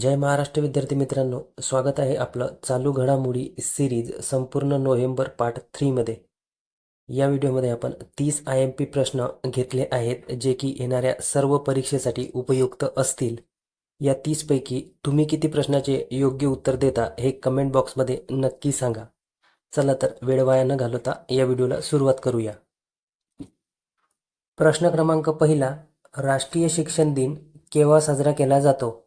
जय महाराष्ट्र विद्यार्थी मित्रांनो स्वागत आहे आपलं चालू घडामोडी सिरीज संपूर्ण नोव्हेंबर पार्ट थ्रीमध्ये या व्हिडिओमध्ये आपण तीस आय एम पी प्रश्न घेतले आहेत जे की येणाऱ्या सर्व परीक्षेसाठी उपयुक्त असतील. या तीसपैकी तुम्ही किती प्रश्नाचे योग्य उत्तर देता हे कमेंट बॉक्समध्ये नक्की सांगा. चला तर वेळ वाया न घालवता या व्हिडिओला सुरुवात करूया. प्रश्न क्रमांक पहिला राष्ट्रीय शिक्षण दिन केव्हा साजरा केला जातो?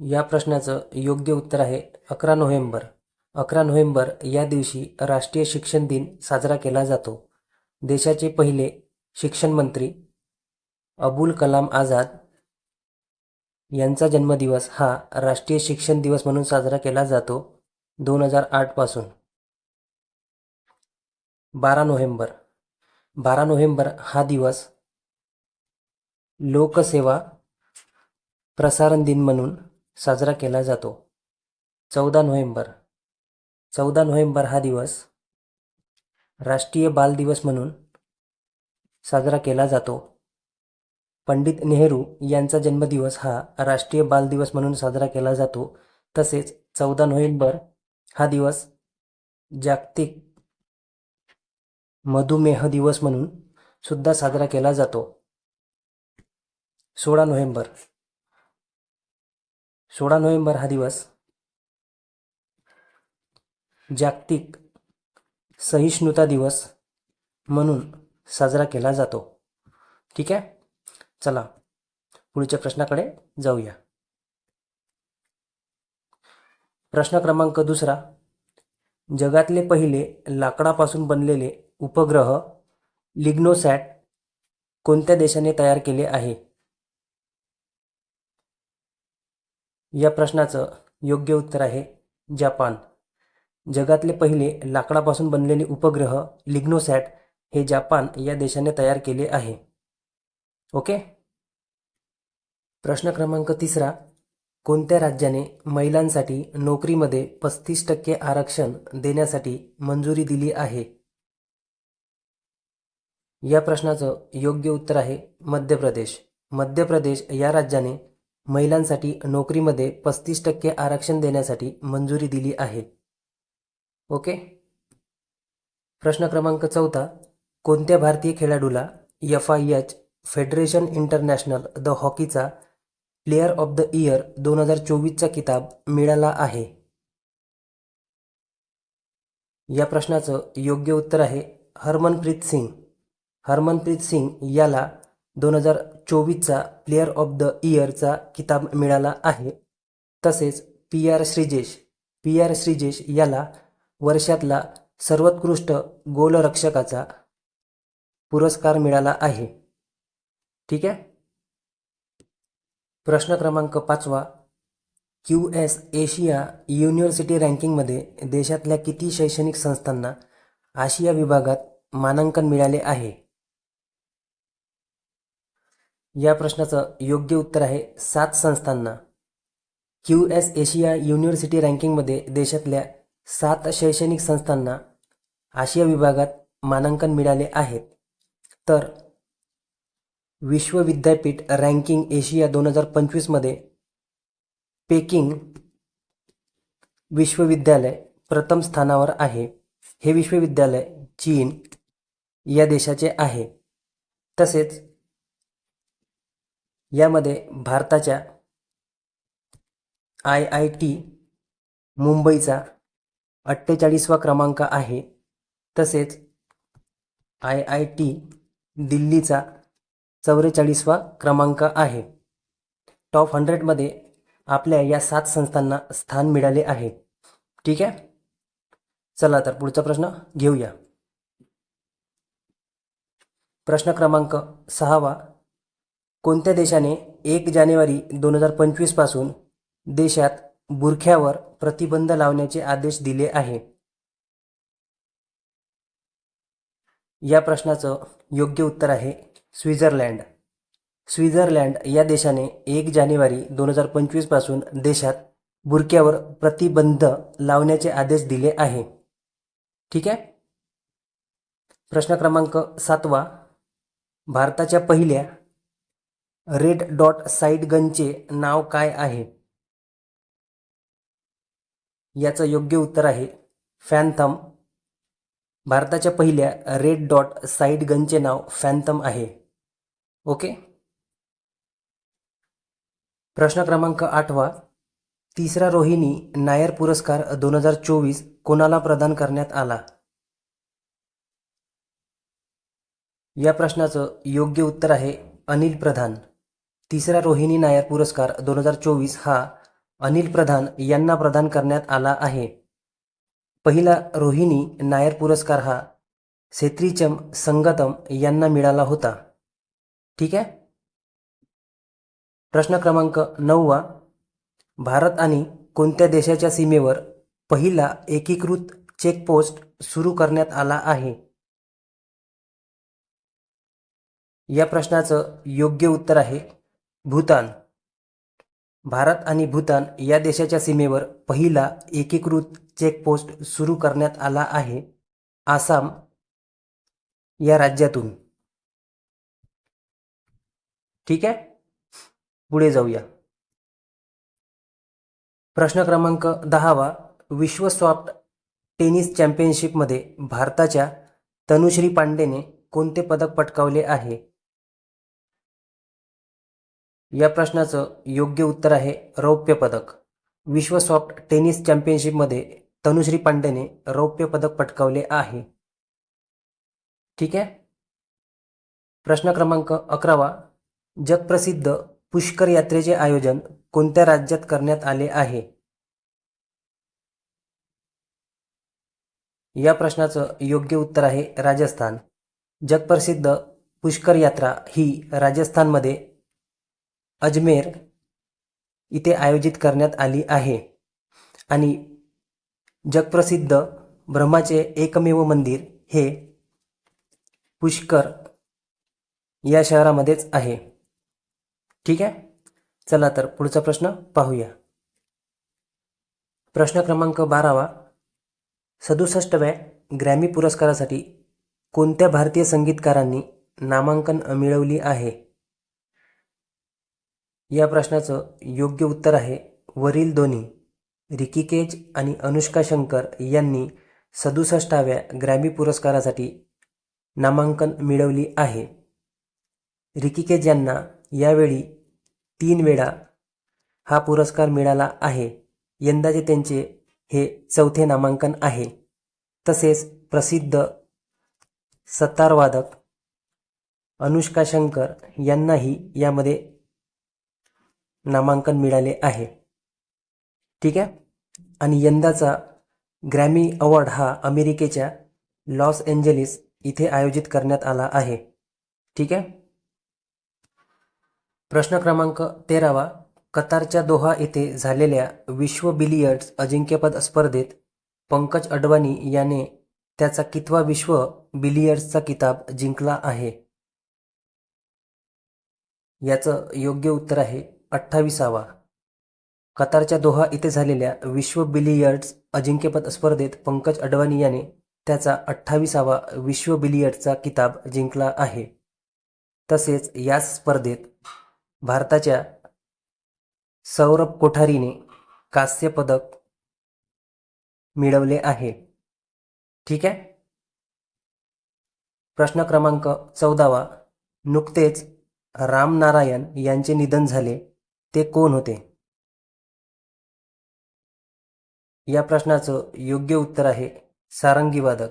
या प्रश्नाचं योग्य उत्तर आहे अकरा नोव्हेंबर. अकरा नोव्हेंबर या दिवशी राष्ट्रीय शिक्षण दिन साजरा केला जातो. देशाचे पहिले शिक्षण मंत्री अबुल कलाम आझाद यांचा जन्मदिवस हा राष्ट्रीय शिक्षण दिवस म्हणून साजरा केला जातो दोन हजार आठपासून बारा नोव्हेंबर. बारा नोव्हेंबर हा दिवस लोकसेवा प्रसारण दिन म्हणून साजरा केला जातो. चौदा नोव्हेंबर. चौदा नोव्हेंबर हा दिवस राष्ट्रीय बाल दिवस म्हणून साजरा केला जातो. पंडित नेहरू यांचा जन्मदिवस हा राष्ट्रीय बाल दिवस म्हणून साजरा केला जातो. तसेच चौदा नोव्हेंबर हा दिवस जागतिक मधुमेह दिवस म्हणून सुद्धा साजरा केला जातो. सोळा नोव्हेंबर. सोळा नोव्हेंबर हा दिवस जागतिक सहिष्णुता दिवस म्हणून साजरा केला जातो. ठीक आहे? चला पुढच्या प्रश्नाकडे जाऊया. प्रश्न क्रमांक दुसरा. जगातले पहिले लाकडापासून बनलेले उपग्रह लिग्नोसॅट कोणत्या देशाने तयार केले आहे? या प्रश्नाचं योग्य उत्तर आहे जपान. जगातले पहिले लाकडापासून बनलेले उपग्रह लिग्नोसॅट हे जपान या देशाने तयार केले आहे. ओके? प्रश्न क्रमांक तिसरा. कोणत्या राज्याने महिलांसाठी नोकरीमध्ये पस्तीस टक्के आरक्षण देण्यासाठी मंजुरी दिली आहे? या प्रश्नाचं योग्य उत्तर आहे मध्य प्रदेश. मध्य प्रदेश या राज्याने महिलांसाठी नोकरीमध्ये पस्तीस टक्के आरक्षण देण्यासाठी मंजुरी दिली आहे. ओके? प्रश्न क्रमांक चौथा. कोणत्या भारतीय खेळाडूला F I H federation international the हॉकीचा प्लेअर ऑफ द इयर दोन हजार चोवीसचा किताब मिळाला आहे? या प्रश्नाचं योग्य उत्तर आहे हरमनप्रीत सिंग. हरमनप्रीत सिंग याला दोन हजार चोवीसचा प्लेअर ऑफ द इयरचा किताब मिळाला आहे. तसेच P R Sreejesh P R Sreejesh याला वर्षातला सर्वोत्कृष्ट गोलरक्षकाचा पुरस्कार मिळाला आहे. ठीक आहे? प्रश्न क्रमांक पाचवा. क्यू एस एशिया युनिव्हर्सिटी रँकिंगमध्ये देशातल्या किती शैक्षणिक संस्थांना आशिया विभागात मानांकन मिळाले आहे? या प्रश्नाचं योग्य उत्तर आहे सात संस्थांना. क्यू एस एशिया युनिव्हर्सिटी रँकिंगमध्ये देशातल्या सात शैक्षणिक संस्थांना आशिया विभागात मानांकन मिळाले आहेत. तर विश्वविद्यापीठ रँकिंग एशिया दोन हजार पंचवीसमध्ये पेकिंग विश्वविद्यालय प्रथम स्थानावर आहे. हे विश्वविद्यालय चीन या देशाचे आहे. तसेच यामध्ये भारताच्या आय आय टी मुंबईचा अठ्ठेचाळीसवा क्रमांक आहे. तसेच आय आय टी दिल्लीचा चौवेचाळीसवा क्रमांक आहे. टॉप हंड्रेडमध्ये आपल्या या सात संस्थांना स्थान मिळाले आहे. ठीक आहे? चला तर पुढचा प्रश्न घेऊया. प्रश्न क्रमांक सहावा. कोणत्या देशाने एक जानेवारी दोन हजार पंचवीसपासून देशात बुरख्यावर प्रतिबंध लावण्याचे आदेश दिले आहे? या प्रश्नाचं योग्य उत्तर आहे स्वित्झर्लंड. स्वित्झर्लंड या देशाने एक जानेवारी दोन हजार पंचवीसपासून देशात बुरक्यावर प्रतिबंध लावण्याचे आदेश दिले आहे. ठीक आहे? प्रश्न क्रमांक सातवा. भारताच्या पहिल्या रेड डॉट साईट गनचे नाव काय आहे? याचं योग्य उत्तर आहे फॅनथम. भारताच्या पहिल्या रेड डॉट साईट गनचे नाव फॅनथम आहे. ओके? प्रश्न क्रमांक आठवा. तिसरा रोहिणी नायर पुरस्कार दोन हजार चोवीस कोणाला प्रदान करण्यात आला? या प्रश्नाचं योग्य उत्तर आहे अनिल प्रधान. तिसरा रोहिणी नायर पुरस्कार दोन हजार चोवीस हा अनिल प्रधान यांना प्रदान करण्यात आला आहे. पहिला रोहिणी नायर पुरस्कार हा सेत्रीचम संगतम यांना मिळाला होता. ठीक आहे? प्रश्न क्रमांक नववा. भारत आणि कोणत्या देशाच्या सीमेवर पहिला एकीकृत चेकपोस्ट सुरू करण्यात आला आहे? या प्रश्नाचं योग्य उत्तर आहे भूतान. भारत आणि भूतान या देशाच्या सीमेवर पहिला एकीकृत चेकपोस्ट सुरू करण्यात आला आहे आसाम या राज्यातून. ठीक आहे? पुढे जाऊया. प्रश्न क्रमांक दहावा. विश्व सॉफ्ट टेनिस चॅम्पियनशिपमध्ये भारताच्या तनुश्री पांडेने कोणते पदक पटकावले आहे? या प्रश्नाचं योग्य उत्तर आहे रौप्य पदक. विश्व सॉफ्ट टेनिस चॅम्पियनशिपमध्ये तनुश्री पांडेने रौप्य पदक पटकावले आहे. ठीक आहे? प्रश्न क्रमांक अकरावा. जगप्रसिद्ध पुष्कर यात्रेचे आयोजन कोणत्या राज्यात करण्यात आले आहे? या प्रश्नाचं योग्य उत्तर आहे राजस्थान. जगप्रसिद्ध पुष्कर यात्रा ही राजस्थानमध्ये अजमेर इथे आयोजित करण्यात आली आहे. आणि जगप्रसिद्ध ब्रह्माचे एकमेव मंदिर हे पुष्कर या शहरामध्येच आहे. ठीक आहे? चला तर पुढचा प्रश्न पाहूया. प्रश्न क्रमांक बारावा. सदुसष्टव्या ग्रॅमी पुरस्कारासाठी कोणत्या भारतीय संगीतकारांनी नामांकन मिळवली आहे? या प्रश्नाचं योग्य उत्तर आहे वरील दोन्ही. रिकी केज आणि अनुष्का शंकर यांनी सदुसष्टाव्या ग्रॅमी पुरस्कारासाठी नामांकन मिळवली आहे. रिकी केज यांना यावेळी तीन वेळा हा पुरस्कार मिळाला आहे. यंदाचे त्यांचे हे चौथे नामांकन आहे. तसेच प्रसिद्ध सतारवादक अनुष्का शंकर यांनाही यामध्ये नामांकन मिळाले आहे. ठीक आहे? आणि यंदाचा ग्रॅमी अवॉर्ड हा अमेरिकेच्या लॉस एंजलिस इथे आयोजित करण्यात आला आहे. ठीक आहे? प्रश्न क्रमांक तेरावा. कतारच्या दोहा येथे झालेल्या विश्व बिलियर्ड्स अजिंक्यपद स्पर्धेत पंकज अडवाणी याने त्याचा कितवा विश्व बिलियर्ड्सचा किताब जिंकला आहे? याचं योग्य उत्तर आहे अठ्ठावीसावा. कतारच्या दोहा इथे झालेल्या विश्व बिलियर्ड्स अजिंक्यपद स्पर्धेत पंकज अडवाणी याने त्याचा अठ्ठावीसावा विश्व बिलियर्डचा किताब जिंकला आहे. तसेच याच स्पर्धेत भारताच्या सौरभ कोठारीने कांस्य पदक मिळवले आहे. ठीक आहे? प्रश्न क्रमांक चौदावा. नुकतेच रामनारायण यांचे निधन झाले. ते कोण होते? या प्रश्नाचं योग्य उत्तर आहे सारंगी वादक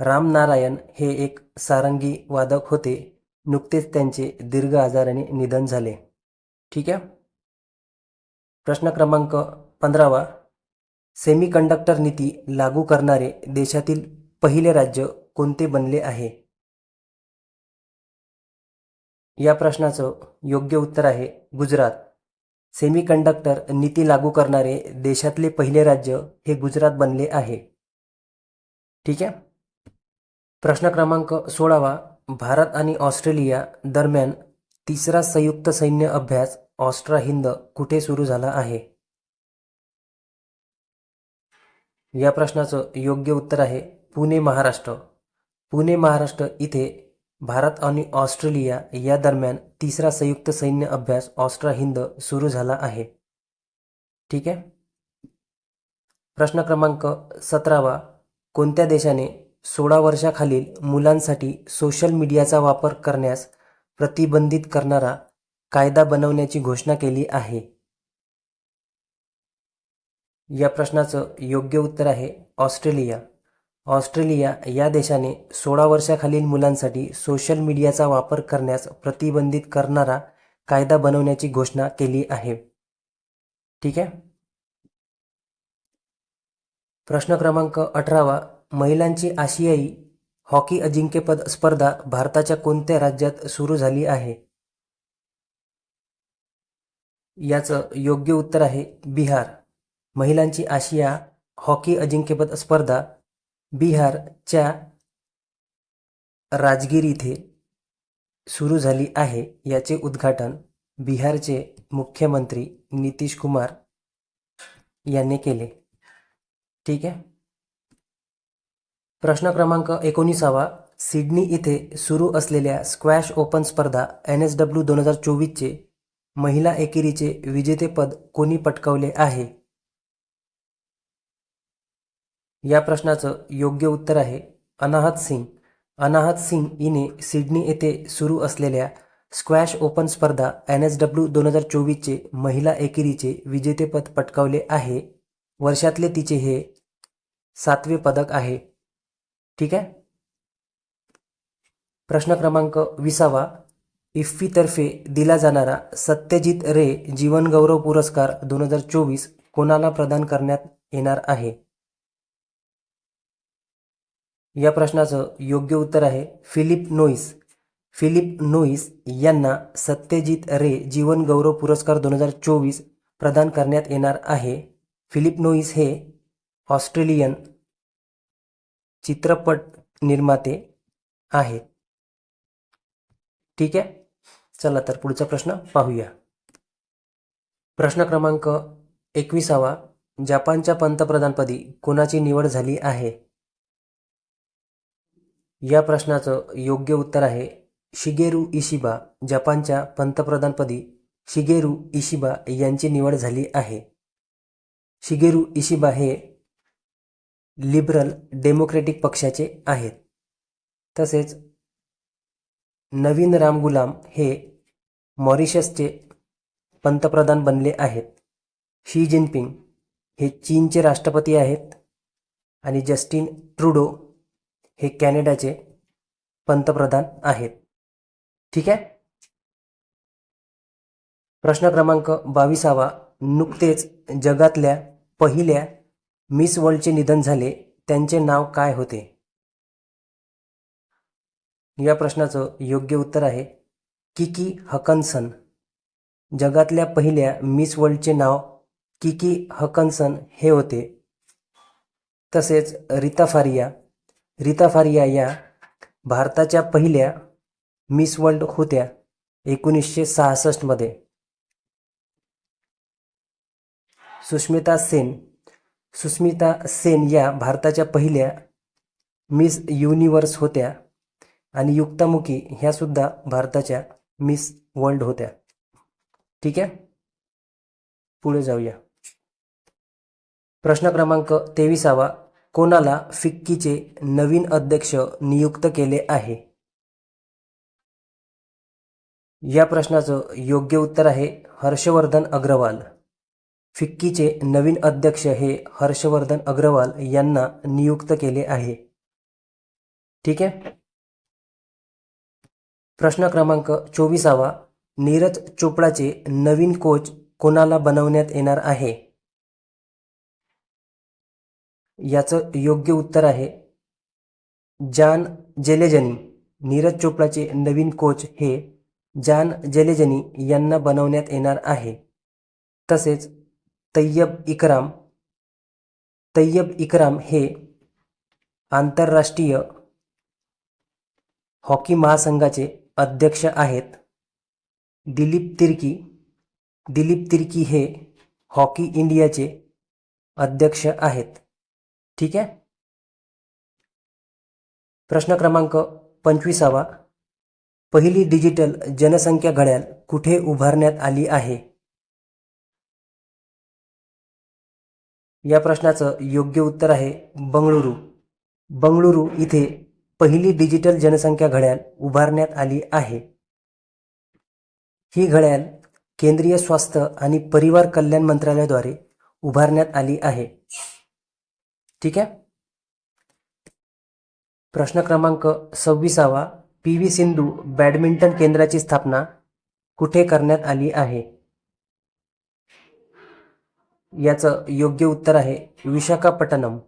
रामनारायण हे एक सारंगी वादक होते. नुकतेच त्यांचे दीर्घ आजाराने निधन झाले. ठीक आहे? प्रश्न क्रमांक पंधरावा. सेमीकंडक्टर नीती लागू करणारे देशातील पहिले राज्य कोणते बनले आहे? या प्रश्नाचं योग्य उत्तर आहे गुजरात. सेमीकंडक्टर नीती लागू करणारे देशातले पहिले राज्य हे गुजरात बनले आहे. ठीक आहे? प्रश्न क्रमांक सोळावा भारत आणि ऑस्ट्रेलिया दरम्यान तिसरा संयुक्त सैन्य अभ्यास ऑस्ट्रा हिंद कुठे सुरू झाला आहे? या प्रश्नाचं योग्य उत्तर आहे पुणे महाराष्ट्र. पुणे महाराष्ट्र इथे भारत आणि ऑस्ट्रेलिया या दरम्यान तिसरा संयुक्त सैन्य अभ्यास ऑस्ट्रा हिंद सुरू झाला आहे. ठीक आहे? प्रश्न क्रमांक सतरावा. कोणत्या देशाने सोळा वर्षाखालील मुलांसाठी सोशल मीडियाचा वापर करण्यास प्रतिबंधित करणारा कायदा बनवण्याची घोषणा केली आहे? या प्रश्नाचं योग्य उत्तर आहे ऑस्ट्रेलिया. ऑस्ट्रेलिया या देशाने सोळा वर्षाखालील मुलांसाठी सोशल मीडियाचा वापर करण्यास प्रतिबंधित करणारा कायदा बनवण्याची घोषणा केली आहे. ठीक आहे? प्रश्न क्रमांक अठरावा. महिलांची आशियाई हॉकी अजिंक्यपद स्पर्धा भारताच्या कोणत्या राज्यात सुरू झाली आहे? याचं योग्य उत्तर आहे बिहार. महिलांची आशिया हॉकी अजिंक्यपद स्पर्धा बिहारच्या राजगीर इथे सुरू झाली आहे. याचे उद्घाटन बिहारचे मुख्यमंत्री नितीश कुमार यांनी केले. ठीक आहे? प्रश्न क्रमांक एकोणीसावा. सिडनी इथे सुरू असलेल्या स्क्वॅश ओपन स्पर्धा एन एस डब्ल्यू दोन हजार चोवीसचे महिला एकेरीचे विजेतेपद कोणी पटकावले आहे? या प्रश्नाचं योग्य उत्तर आहे अनाहत सिंग. अनाहत सिंग हिने सिडनी येथे सुरू असलेल्या स्क्वॅश ओपन स्पर्धा एन एस डब्ल्यू दोन हजार चोवीसचे महिला एकेरीचे विजेतेपद पटकावले आहे. वर्षातले तिचे हे सातवे पदक आहे. ठीक आहे? प्रश्न क्रमांक विसावा. इफ्फीतर्फे दिला जाणारा सत्यजित रे जीवनगौरव पुरस्कार दोन हजार चोवीस कोणाला प्रदान करण्यात येणार आहे? या प्रश्नाचं योग्य उत्तर आहे फिलिप नोईस. फिलिप नोईस यांना सत्यजित रे जीवन गौरव पुरस्कार दोन हजार चोवीस प्रदान करण्यात येणार आहे. फिलिप नोईस हे ऑस्ट्रेलियन चित्रपट निर्माते आहेत. ठीक आहे? चला तर पुढचा प्रश्न पाहूया. प्रश्न क्रमांक एकविसावा. जपानच्या पंतप्रधानपदी कोणाची निवड झाली आहे? या प्रश्नाचं योग्य उत्तर आहे शिगेरू इशिबा जपानच्या पंतप्रधानपदी शिगेरू इशिबा यांची निवड झाली आहे. शिगेरू इशिबा हे लिबरल डेमोक्रेटिक पक्षाचे आहेत. तसेच नवीन रामगुलाम हे मॉरिशसचे पंतप्रधान बनले आहेत. शी जिनपिंग हे चीनचे राष्ट्रपती आहेत. आणि जस्टिन ट्रुडो हे कॅनडाचे पंतप्रधान आहेत. ठीक आहे? प्रश्न क्रमांक बावीसावा. नुकतेच जगातल्या पहिल्या मिस वर्ल्डचे निधन झाले. त्यांचे नाव काय होते? या प्रश्नाचं योग्य उत्तर आहे किकी हकनसन. जगातल्या पहिल्या मिस वर्ल्डचे नाव किकी हकनसन हे होते. तसेच रिता फारिया रीता फारिया या भारताच्या पहिल्या मिस वर्ल्ड होत्या एकोणीसशे सहासष्टमध्ये सुष्मिता सेन सुस्मिता सेन या भारताच्या पहिल्या मिस युनिवर्स होत्या आणि युक्तामुखी ह्या सुद्धा भारताच्या मिस वर्ल्ड होत्या. ठीक आहे? पुढे जाऊया. प्रश्न क्रमांक तेविसावा. कोणाला फिक्कीचे नवीन अध्यक्ष नियुक्त केले आहे? या प्रश्नाचं योग्य उत्तर आहे हर्षवर्धन अग्रवाल. फिक्कीचे नवीन अध्यक्ष हे हर्षवर्धन अग्रवाल यांना नियुक्त केले आहे. ठीक आहे? प्रश्न क्रमांक चोवीसावा. नीरज चोपडाचे नवीन कोच कोणाला बनवण्यात येणार आहे? याचं योग्य उत्तर आहे. जान जेलेजनी नीरज चोपडाचे नवीन कोच हे जान जेलेजनी यांना बनवण्यात येणार आहे. तसेच तय्यब इकराम तय्यब इकराम हे आंतरराष्ट्रीय हॉकी महासंघाचे अध्यक्ष आहेत. दिलीप तिर्की दिलीप तिर्की हे हॉकी इंडियाचे अध्यक्ष आहेत. ठीक आहे? प्रश्न क्रमांक पंचवीसावा. पहिली डिजिटल जनसंख्या घड्याळ कुठे उभारण्यात आली आहे? या प्रश्नाचं योग्य उत्तर आहे बंगळुरू. बंगळुरू इथे पहिली डिजिटल जनसंख्या घड्याळ उभारण्यात आली आहे. ही घड्याळ केंद्रीय स्वास्थ्य आणि परिवार कल्याण मंत्रालयाद्वारे उभारण्यात आली आहे. ठीक आहे? प्रश्न क्रमांक सव्वीसावा पी व्ही सिंधू बॅडमिंटन केंद्राची स्थापना कुठे करण्यात आली आहे? याचं योग्य उत्तर आहे विशाखापट्टणम.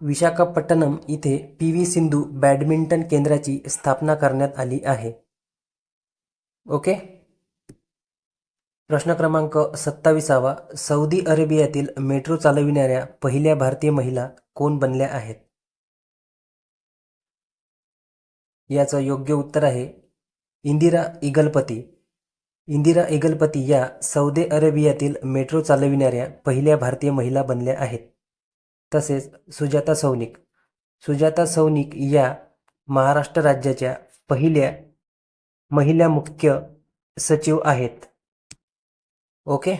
विशाखापट्टणम इथे पी व्ही सिंधू बॅडमिंटन केंद्राची स्थापना करण्यात आली आहे. ओके? प्रश्न क्रमांक सत्ताविसावा सौदी अरेबियातील मेट्रो चालविणाऱ्या पहिल्या भारतीय महिला कोण बनल्या आहेत? याचं योग्य उत्तर आहे इंदिरा इगलपती. इंदिरा इगलपती या सौदी अरेबियातील मेट्रो चालविणाऱ्या पहिल्या भारतीय महिला बनल्या आहेत. तसेच सुजाता सौनिक. सुजाता सौनिक या महाराष्ट्र राज्याच्या पहिल्या महिला मुख्य सचिव आहेत. ओके.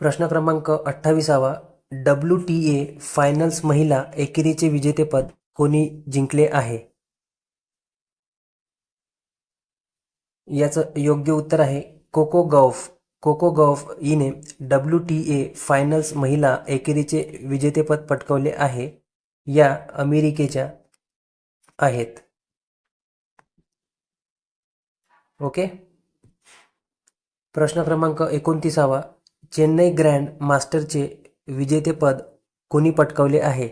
प्रश्न क्रमांक अठ्ठावीसावा. डब्ल्यू टी ए फायनल्स महिला एकेरीचे विजेतेपद कोणी जिंकले आहे? याचं योग्य उत्तर आहे कोको गॉफ. कोको गॉफ हिने डब्ल्यू टी ए फायनल्स महिला एकेरीचे विजेतेपद पटकवले आहे. या अमेरिकेच्या आहेत. ओके. प्रश्न क्रमांक एकोणतीसावा चेन्नई ग्रँड मास्टरचे विजेतेपद कोणी पटकावले आहे?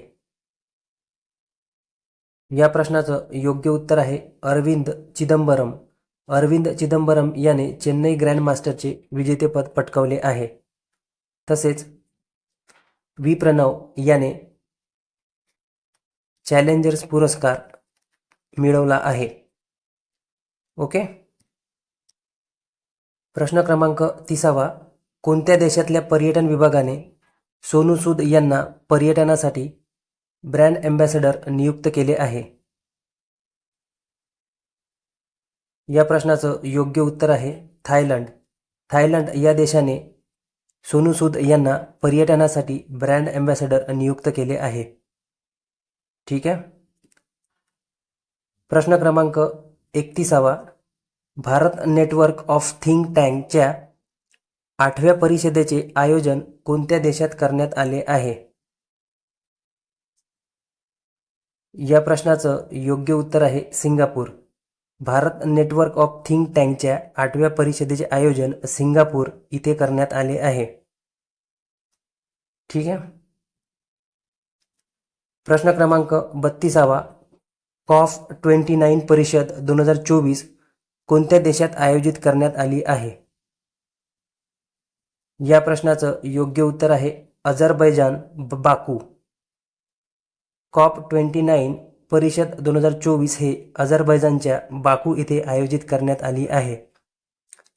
या प्रश्नाचं योग्य उत्तर आहे अरविंद चिदंबरम. अरविंद चिदंबरम याने चेन्नई ग्रँड मास्टरचे विजेतेपद पटकावले आहे. तसेच व्ही. प्रणव याने चॅलेंजर्स पुरस्कार मिळवला आहे. ओके? प्रश्न क्रमांक तिसावा. कोणत्या देशातल्या पर्यटन विभागाने सोनू सूद यांना पर्यटनासाठी ब्रँड ॲम्बॅसेडर नियुक्त केले आहे? या प्रश्नाचं योग्य उत्तर आहे थायलंड. थायलंड या देशाने सोनू सूद यांना पर्यटनासाठी ब्रँड ॲम्बॅसेडर नियुक्त केले आहे. ठीक आहे? प्रश्न क्रमांक एकतीसावा. भारत नेटवर्क ऑफ थिंक टँकच्या आठव्या परिषदेचे आयोजन कोणत्या देशात करण्यात आले आहे? या प्रश्नाचं योग्य उत्तर आहे Singapore. Bharat network of think टँकच्या आठव्या परिषदेचे आयोजन सिंगापूर इथे करण्यात आले आहे. ठीक आहे? प्रश्न क्रमांक बत्तीसावा. कॉफ ट्वेंटी नाईन परिषद दोन हजार चोवीस कोणत्या देशात आयोजित करण्यात आली आहे? या प्रश्नाचं योग्य उत्तर आहे Azerbaijan Baku. COP twenty nine परिषद दोन हजार चोवीस हे अझरबैजानच्या बाकू इथे आयोजित करण्यात आली आहे.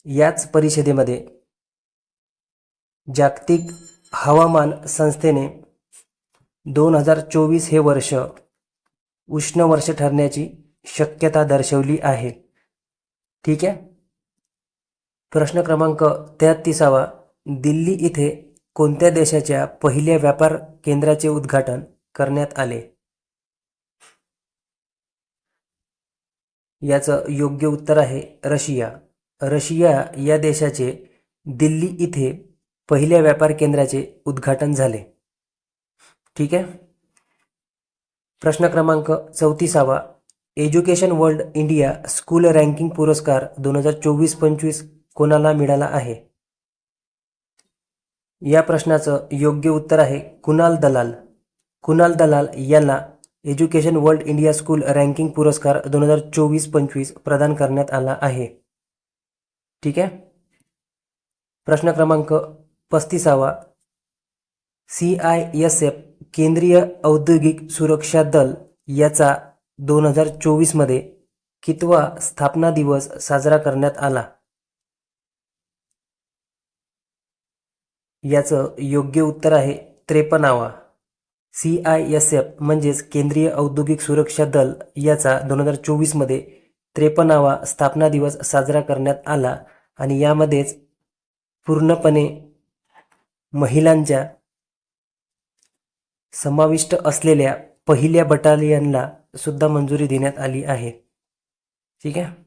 याच परिषदेमध्ये जागतिक हवामान संस्थेने दोन हजार चोवीस हे वर्ष उष्ण वर्ष ठरण्याची शक्यता दर्शवली आहे. ठीक आहे? प्रश्न क्रमांक तेहत्तीसावा. दिल्ली इथे कोणत्या देशाच्या पहिल्या व्यापार केंद्राचे उद्घाटन करण्यात आले? याचं योग्य उत्तर आहे रशिया. रशिया या देशाचे दिल्ली इथे पहिल्या व्यापार केंद्राचे उद्घाटन झाले. ठीक आहे? प्रश्न क्रमांक चौतीसावा. Education world India school ranking पुरस्कार दोन हजार चोवीस पंचवीस कोणाला मिळाला आहे? या प्रश्नाचं योग्य उत्तर आहे कुणाल दलाल. कुणाल दलाल यांना education world India school ranking पुरस्कार दोन हजार चोवीस पंचवीस प्रदान करण्यात आला आहे. ठीक आहे? प्रश्न क्रमांक पस्तीसावा. सी आय एस एफ केंद्रीय औद्योगिक सुरक्षा दल याचा दोन हजार चोवीसमध्ये कितवा स्थापना दिवस साजरा करण्यात आला? याचं योग्य उत्तर आहे त्रेपन्नावा. सी आय एस एफ म्हणजेच केंद्रीय औद्योगिक सुरक्षा दल याचा दोन हजार चोवीसमध्ये त्रेपन्नावा स्थापना दिवस साजरा करण्यात आला आणि यामध्येच पूर्णपणे महिलांच्या समाविष्ट असलेल्या पहिल्या बटालियनला सुद्धा मंजुरी देण्यात आली आहे. ठीक आहे?